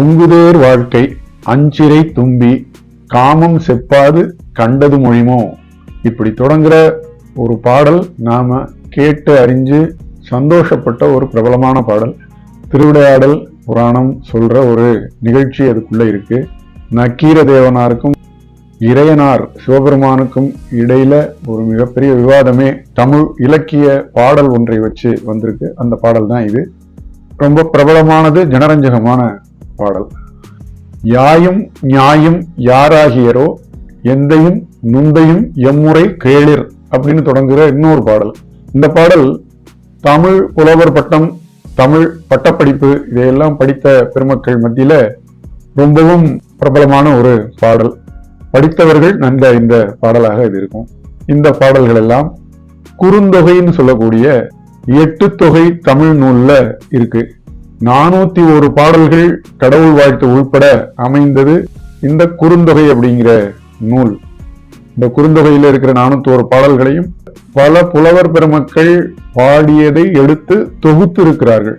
ஒங்குதேர் வாழ்க்கை அஞ்சிரை தும்பி காமம் செப்பாது கண்டது மொழிமோ? இப்படி தொடங்குற ஒரு பாடல் நாம கேட்டு அறிஞ்சு சந்தோஷப்பட்ட ஒரு பிரபலமான பாடல். திருவிடையாடல் புராணம் சொல்ற ஒரு நிகழ்ச்சி அதுக்குள்ள இருக்கு. நக்கீர தேவனாருக்கும் இறையனார் சிவபெருமானுக்கும் இடையில ஒரு மிகப்பெரிய விவாதமே தமிழ் இலக்கிய பாடல் ஒன்றை வச்சு வந்திருக்கு. அந்த பாடல் தான் இது. ரொம்ப பிரபலமானது ஜனரஞ்சகமான பாடல். யாயும் நியாயும் யாராகியரோ எந்தையும் நுந்தையும் எம்முறை கேளிர் அப்படின்னு தொடங்குகிற இன்னொரு பாடல். இந்த பாடல் தமிழ் புலவர் பட்டம் தமிழ் பட்டப்படிப்பு இதையெல்லாம் படித்த பெருமக்கள் மத்தியில் ரொம்பவும் பிரபலமான ஒரு பாடல். படித்தவர்கள் நன்க இந்த பாடலாக இது இருக்கும். இந்த பாடல்கள் எல்லாம் குறுந்தொகைன்னு சொல்லக்கூடிய எட்டு தொகை தமிழ் நூலில் இருக்கு. நானூத்தி ஒரு பாடல்கள் கடவுள் வாழ்த்து உள்பட அமைந்தது இந்த குறுந்தொகை அப்படிங்கிற நூல். இந்த குறுந்தொகையில் இருக்கிற நானூத்தி ஒரு பாடல்களையும் பல புலவர் பெருமக்கள் பாடியதை எடுத்து தொகுத்து இருக்கிறார்கள்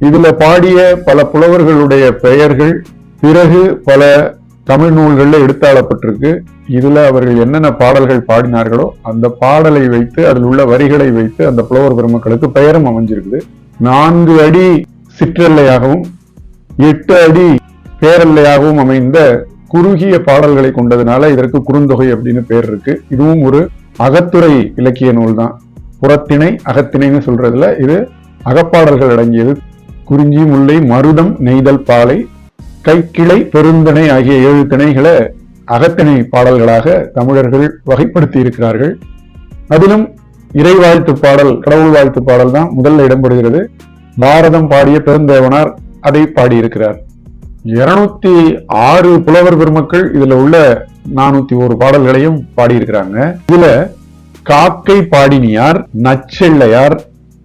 இதுல பாடிய பல புலவர்களுடைய பெயர்கள் பிறகு பல தமிழ் நூல்களில் எடுத்தாளப்பட்டிருக்கு. இதுல அவர்கள் என்னென்ன பாடல்கள் பாடினார்களோ அந்த பாடலை வைத்து அதில் உள்ள வரிகளை வைத்து அந்த புலவர் பெருமக்களுக்கு பெயரும் அமைஞ்சிருக்குது. நான்கு அடி சிற்றெல்லையாகவும் எட்டு அடி பேரல்லையாகவும் அமைந்த குறுகிய பாடல்களை கொண்டதுனால இதற்கு குறுந்தொகை அப்படின்னு பேர் இருக்கு. இதுவும் ஒரு அகத்துறை இலக்கிய நூல் தான் புறத்திணை அகத்திணைன்னு சொல்றதுல இது அகப்பாடல்கள் அடங்கியது. குறிஞ்சி முல்லை மருதம் நெய்தல் பாலை கைக்கிளை பெருந்தணை ஆகிய ஏழு திணைகளை அகத்திணை பாடல்களாக தமிழர்கள் வகைப்படுத்தி இருக்கிறார்கள். அதிலும் இறை வாழ்த்து பாடல் கடவுள் வாழ்த்து பாடல் தான் முதல்ல இடம்பெறுகிறது பாரதம் பாடிய பெருந்தேவனார் அதை பாடியிருக்கிறார். இருநூத்தி ஆறு புலவர் பெருமக்கள் இதுல உள்ள நானூத்தி ஒரு பாடல்களையும் பாடியிருக்கிறாங்க. இதுல காக்கை பாடினியார் நச்செள்ளையார்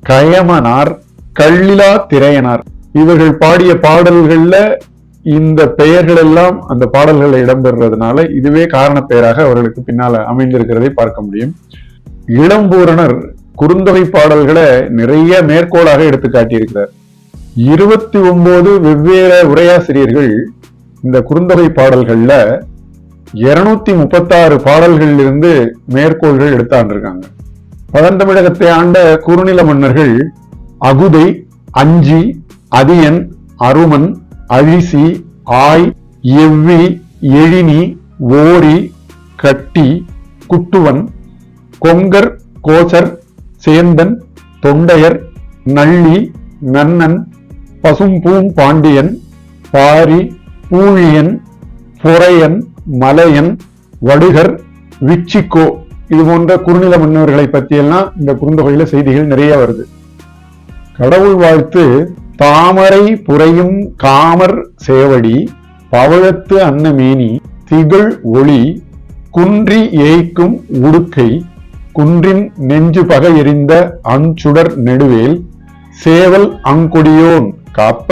கயமனார் கள்ளிலா திரையனார். இவர்கள் பாடிய பாடல்கள்ல இந்த பெயர்கள் எல்லாம் அந்த பாடல்களில் இடம்பெறுறதுனால இதுவே காரண பெயராக அவர்களுக்கு பின்னால அமைந்திருக்கிறதை பார்க்க முடியும். இளம்பூரணர் குறுந்தொகை பாடல்களை நிறைய மேற்கோளாக எடுத்து காட்டியிருக்கிறார். இருபத்தி ஒன்பது வெவ்வேறு உரையாசிரியர்கள் இந்த குறுந்தொகை பாடல்கள்ல இருநூத்தி முப்பத்தாறு பாடல்களில் இருந்து மேற்கோள்கள் எடுத்தாண்டிருக்காங்க. பழந்தமிழகத்தை ஆண்ட குறுநில மன்னர்கள் அகுதை அஞ்சி அதியன் அருமன் அழிசி ஆய் எவ்வி எழினி ஓரி கட்டி குட்டுவன் கொங்கர் கோசர் சேந்தன் தொண்டையர் நள்ளி நன்னன் பசும்பூம் பாண்டியன் பாரி பூழியன் பொறையன் மலையன் வடுகர் விச்சிக்கோ இது போன்ற குறுநில மன்னர்களை பற்றியெல்லாம் இந்த குறுந்தொகையில செய்திகள் நிறைய வருது. கடவுள் வாழ்த்து தாமரை புரையும் காமர் சேவடி பவழத்து அன்னமேனி திகழ் ஒளி குன்றி ஏய்க்கும் உடுக்கை குன்றின் நெஞ்சு பகை எறிந்த அஞ்சுடர் நெடுவேல் சேவல் அங்கொடியோன் காப்ப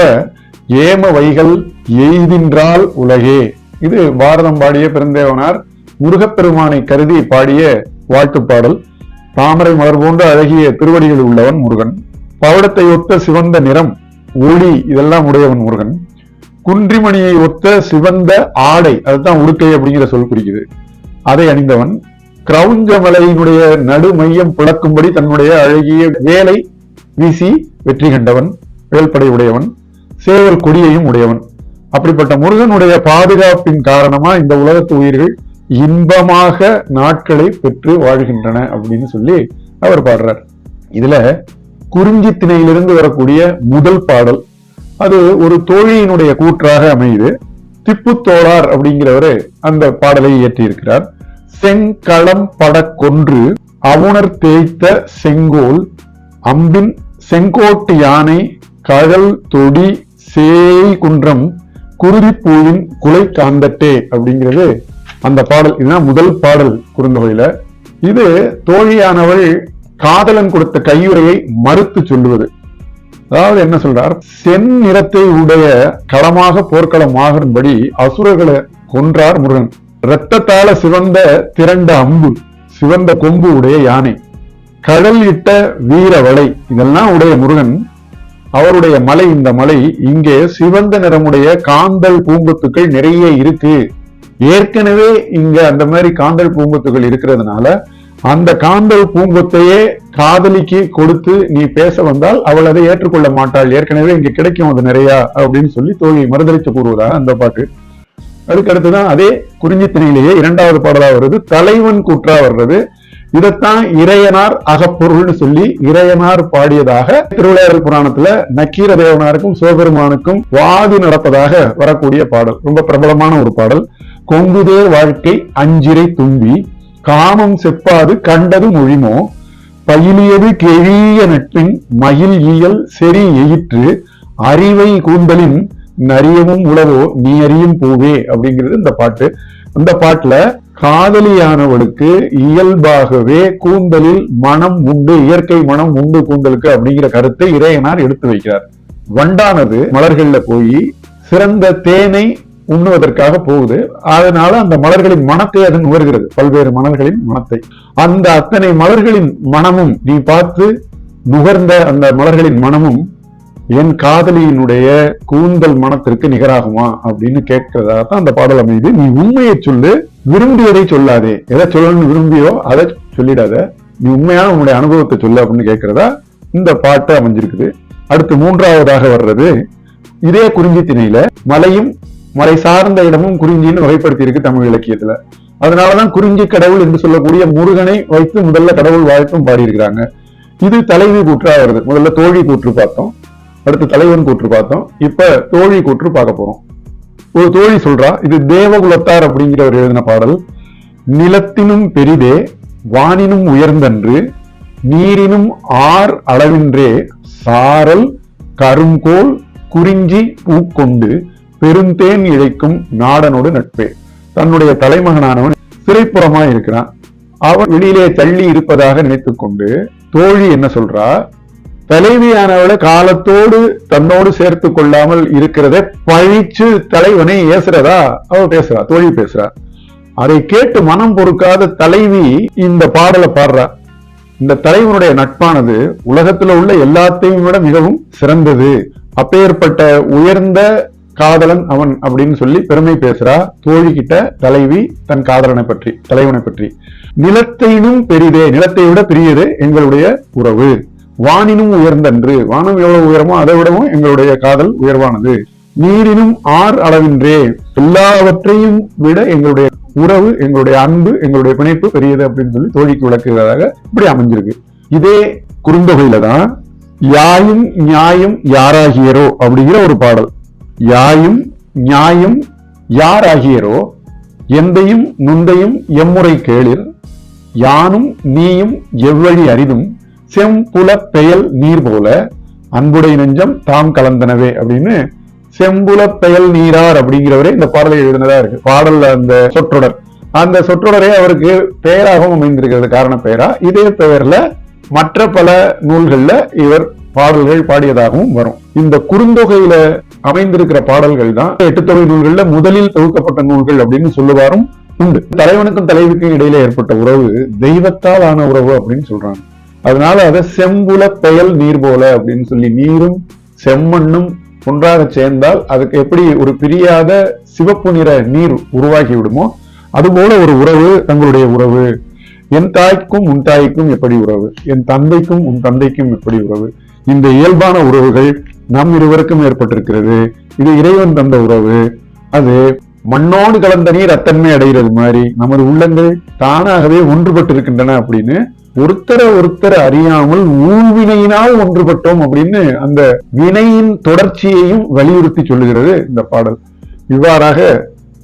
ஏம வைகள் எய்தின்றால் உலகே. இது பாரதம் பாடிய பெருந்தேவனார் முருகப்பெருமானை கருதி பாடிய வாழ்த்துப் பாடல் தாமரை மலர் போன்ற அழகிய திருவடிகள் உள்ளவன் முருகன். பவடத்தை ஒத்த சிவந்த நிறம் ஒளி இதெல்லாம் உடையவன் முருகன். குன்றிமணியை ஒத்த சிவந்த ஆடை அதுதான் உடுக்கை அப்படிங்கிற சொல் குறிக்குது. அதை அணிந்தவன் கிரௌஞ்ச மலையினுடைய நடுமையம் பிளக்கும்படி தன்னுடைய அழகிய வேலை வீசி வெற்றி கண்டவன் வேல்படை உடையவன் சேவல் கொடியையும் உடையவன். அப்படிப்பட்ட முருகனுடைய பாதுகாப்பின் காரணமா இந்த உலகத்து உயிர்கள் இன்பமாக நாட்களை பெற்று வாழ்கின்றன அப்படின்னு சொல்லி அவர் பாடுறார். இதுல குறிஞ்சி திணையிலிருந்து வரக்கூடிய முதல் பாடல் அது ஒரு தோழியினுடைய கூற்றாக அமையுது. திப்புத்தோளார் அப்படிங்கிறவரு அந்த பாடலை இயற்றியிருக்கிறார். செங்களம் பட கொன்று அவுணர் தேய்த்த செங்கோல் அம்பின் செங்கோட்டு யானை கழல் தொடி சேய் குன்றம் குருதிப்பூவின் குலை காந்தட்டே அப்படிங்கிறது அந்த பாடல். இதுதான் முதல் பாடல் குறுந்தொகையில. இது தோழியானவள் காதலன் கொடுத்த கையுறையை மறுத்து சொல்லுவது. அதாவது என்ன சொல்றார்? சென் நிறத்தை உடைய களமாக போர்க்களம் ஆகும்படி அசுரர்களை கொன்றார் முருகன். இரத்தத்தால சிவந்த திரண்ட அம்பு சிவந்த கொம்பு உடைய யானை கடல் இட்ட வீர வலை இதெல்லாம் உடைய முருகன் அவருடைய மலை இந்த மலை இங்கே சிவந்த நிறமுடைய காந்தல் பூங்கொத்துக்கள் நிறைய இருக்கு. ஏற்கனவே இங்க அந்த மாதிரி காந்தல் பூங்கொத்துகள் இருக்கிறதுனால அந்த காந்தல் பூங்கொத்தையே காதலிக்கு கொடுத்து நீ பேச வந்தால் அவள் அதை ஏற்றுக்கொள்ள மாட்டாள். ஏற்கனவே இங்க கிடைக்கும் அது நிறையா அப்படின்னு சொல்லி தோழி மறுதளித்து கூறுவதாக அந்த பாட்டு. அதுக்கு அடுத்துதான் அதே குறிஞ்சித்திணையிலேயே இரண்டாவது பாடலா வருது. தலைவன் கூற்றா வர்றது. இதைத்தான் இறையனார் அகப்பொருள்னு சொல்லி இறையனார் பாடியதாக திருவிளையாடல் புராணத்துல நக்கீர தேவனாருக்கும் சிவபெருமானுக்கும் வாதி நடப்பதாக வரக்கூடிய பாடல். ரொம்ப பிரபலமான ஒரு பாடல். கொங்குதே வாழ்க்கை அஞ்சிரை தும்பி காமம் செப்பாது கண்டது மொழிமோ பயிலியது கெழிய நட்பின் மயில் இயல் செறி எயிற்று அறிவை கூந்தலின் நரியவும் உளவோ நீ அறியும் பூவே அப்படிங்கிறது இந்த பாட்டு. அந்த பாட்டுல காதலியானவளுக்கு இயல்பாகவே கூந்தலில் மனம் உண்டு இயற்கை மனம் உண்டு கூந்தலுக்கு அப்படிங்கிற கருத்தை இறையனார் எடுத்து வைக்கிறார். வண்டானது மலர்கள்ல போய் சிறந்த தேனை உண்ணுவதற்காக போகுது. அதனால அந்த மலர்களின் மனத்தை அது நுகர்கிறது. பல்வேறு மலர்களின் மனத்தை. அந்த அத்தனை மலர்களின் மனமும் நீ பார்த்து நுகர்ந்த அந்த மலர்களின் மனமும் என் காதலியினுடைய கூந்தல் மனத்திற்கு நிகராகுமா அப்படின்னு கேட்கிறதா தான் அந்த பாடல் அமைது நீ உண்மையை சொல்லு விரும்பியதை சொல்லாதே. எதை சொல்லணும்னு விரும்பியோ அதை சொல்லிடாத. நீ உண்மையான உன்னுடைய அனுபவத்தை சொல்லு அப்படின்னு கேட்கிறதா இந்த பாட்டு அமைஞ்சிருக்குது. அடுத்து மூன்றாவதாக வர்றது இதே குறிஞ்சி திணையில மலையும் மலை சார்ந்த இடமும் குறிஞ்சின்னு வகைப்படுத்தி இருக்கு தமிழ் இலக்கியத்துல. அதனாலதான் குறிஞ்சி கடவுள் என்று சொல்லக்கூடிய முருகனை வைத்து முதல்ல கடவுள் வாழ்த்தும் பாடியிருக்கிறாங்க. இது தலைவி கூற்றா வருது. முதல்ல தோழி கூற்று பார்த்தோம். அடுத்து தலைவன் கூற்று பார்த்தோம். இப்ப தோழி கூற்று பார்க்க போறோம். ஒரு தோழி சொல்றா இது தேவகுலத்தார் அப்படிங்கிறவர் எழுதின பாடல். நிலத்தினும் பெரிதே வானினும் உயர்ந்தன்று நீரினும் ஆர் அளவின்றே சாரல் கருங்கோல் குறிஞ்சி பூக்கொண்டு பெருந்தேன் இழைக்கும் நாடனோடு நட்பே. தன்னுடைய தலைமகனானவன் சிறைப்புறமா இருக்கிறான். அவன் வெளியிலே தள்ளி இருப்பதாக நினைத்துக்கொண்டு தோழி என்ன சொல்றா தலைவியானவளை காலத்தோடு தன்னோடு சேர்த்து கொள்ளாமல் இருக்கிறத பழிச்சு தலைவனை ஏசுறதா? அவ பேசுறா தோழி பேசுறா. அதை கேட்டு மனம் பொறுக்காத தலைவி இந்த பாடலை பாடுறா. இந்த தலைவனுடைய நட்பானது உலகத்துல உள்ள எல்லாத்தையும் விட மிகவும் சிறந்தது. அப்பேற்பட்ட உயர்ந்த காதலன் அவன் அப்படின்னு சொல்லி பெருமை பேசுறா. தோழி கிட்ட தலைவி தன் காதலனை பற்றி தலைவனை பற்றி. நிலத்தையினும் பெரிதே நிலத்தை விட பெரியது எங்களுடைய உறவு. வானினும் உயர்ந்தன்று. வானம் எவ்வளவு உயரமோ அதை விடவும் எங்களுடைய காதல் உயர்வானது. நீரினும் ஆர் அளவின்றே. எல்லாவற்றையும் விட எங்களுடைய உறவு எங்களுடைய அன்பு எங்களுடைய பிணைப்பு பெரியது அப்படின்னு சொல்லி தோழிக்கு விளக்குகிறதாக இப்படி அமைஞ்சிருக்கு. இதே குறுந்தொகையில தான் யாயும் நியாயம் யாராகியரோ அப்படிங்கிற ஒரு பாடல். யாயும் நியாயம் யாராகியரோ எந்தையும் நுந்தையும் எம்முறை கேளிர் யானும் நீயும் எவ்வழி அரிதும் செம்புல பெயல் நீர் போல அன்புடைய நெஞ்சம் தாம் கலந்தனவே அப்படின்னு செம்புல பெயல் நீரார் அப்படிங்கிறவரே இந்த பாடலை எழுதினதா இருக்கு. பாடல்ல அந்த சொற்றொடர். அந்த சொற்றொடரே அவருக்கு பெயராகவும் அமைந்திருக்கிறது. காரண பெயரா? இதே பெயர்ல மற்ற பல நூல்கள்ல இவர் பாடல்கள் பாடியதாகவும் வரும். இந்த குறுந்தொகையில அமைந்திருக்கிற பாடல்கள் தான் எட்டு தொகை நூல்கள்ல முதலில் தொகுக்கப்பட்ட நூல்கள் அப்படின்னு சொல்லுவாரும் உண்டு. தலைவனுக்கும் தலைவிக்கும் இடையில ஏற்பட்ட உறவு தெய்வத்தால் ஆன உறவு அப்படின்னு சொல்றாங்க. அதனால அதை செம்புல பெயல் நீர் போல அப்படின்னு சொல்லி நீரும் செம்மண்ணும் ஒன்றாக சேர்ந்தால் அதுக்கு எப்படி ஒரு பிரியாத சிவப்பு நிற நீர் உருவாகி விடுமோ அதுபோல ஒரு உறவு தங்களுடைய உறவு. என் தாய்க்கும் உன் தாய்க்கும் எப்படி உறவு? என் தந்தைக்கும் உன் தந்தைக்கும் எப்படி உறவு? இந்த இயல்பான உறவுகள் நம் இருவருக்கும் ஏற்பட்டிருக்கிறது. இது இறைவன் தந்த உறவு. அது மண்ணோடு கலந்த நீர் அத்தன்மை அடைகிறது மாதிரி. நமது உள்ளங்கள் தானாகவே ஒன்றுபட்டு இருக்கின்றன அப்படின்னு ஒருத்தரை ஒருத்தர் அறியாமல் ஊழ்வினையினால் ஒன்றுபட்டோம் அப்படின்னு அந்த வினையின் தொடர்ச்சியையும் வலியுறுத்தி சொல்லுகிறது இந்த பாடல். இவ்வாறாக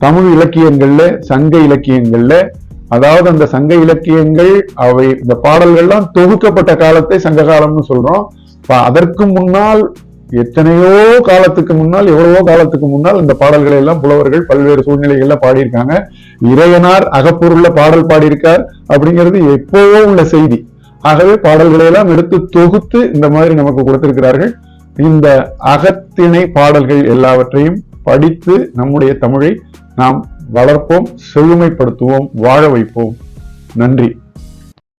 தமிழ் இலக்கியங்கள்ல சங்க இலக்கியங்கள்ல அதாவது அந்த சங்க இலக்கியங்கள் அவை இந்த பாடல்கள்லாம் தொகுக்கப்பட்ட காலத்தை சங்க காலம்னு சொல்றோம் அதற்கு முன்னால் எத்தனையோ காலத்துக்கு முன்னால் எவ்வளவோ காலத்துக்கு முன்னால் இந்த பாடல்களை எல்லாம் புலவர்கள் பல்வேறு சூழ்நிலைகள்ல பாடியிருக்காங்க. இறையனார் அகப்பொருள்ல பாடல் பாடியிருக்கார் அப்படிங்கிறது எப்போவோ உள்ள செய்தி. ஆகவே பாடல்களை எல்லாம் எடுத்து தொகுத்து இந்த மாதிரி நமக்கு கொடுத்திருக்கிறார்கள். இந்த அகத்திணை பாடல்கள் எல்லாவற்றையும் படித்து நம்முடைய தமிழை நாம் வளர்ப்போம் செழுமைப்படுத்துவோம் வாழ வைப்போம். நன்றி.